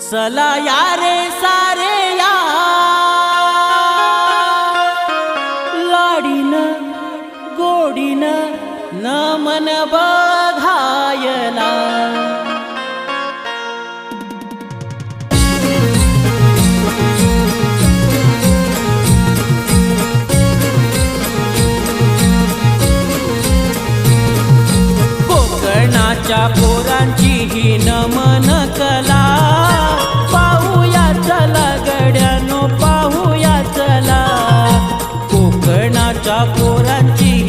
चला या रे सारे या. लाडीन गोडीन न मन बघायला. कोकणाच्या पोरांची ही नमन कला. पाहूया चला गड्यानो पाहूया चला. कोकणाच्या पोरांची